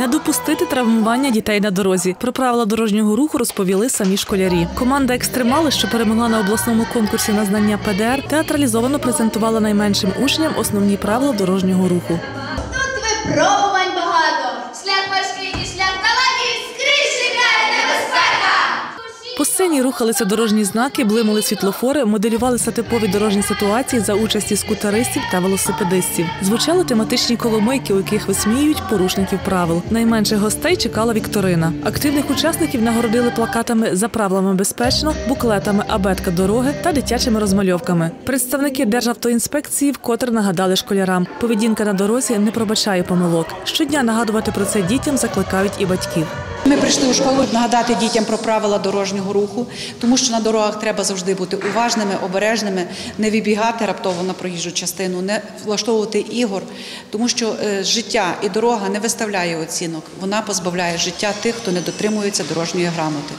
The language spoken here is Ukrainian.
Не допустити травмування дітей на дорозі. Про правила дорожнього руху розповіли самі школярі. Команда екстремали, що перемогла на обласному конкурсі на знання ПДР, театралізовано презентувала найменшим учням основні правила дорожнього руху. Тут випробувань По сцені рухалися дорожні знаки, блимали світлофори, моделювалися типові дорожні ситуації за участі скутеристів та велосипедистів. Звучали тематичні коломийки, у яких висміюють порушників правил. Найменших гостей чекала вікторина. Активних учасників нагородили плакатами за правилами безпечно, буклетами абетка дороги та дитячими розмальовками. Представники Державтоінспекції вкотре нагадали школярам, поведінка на дорозі не пробачає помилок. Щодня нагадувати про це дітям закликають і батьків. Ми прийшли у школу нагадати дітям про правила дорожнього руху, тому що на дорогах треба завжди бути уважними, обережними, не вибігати раптово на проїжджу частину, не влаштовувати ігор, тому що е, життя і дорога не виставляє оцінок. Вона позбавляє життя тих, хто не дотримується дорожньої грамоти.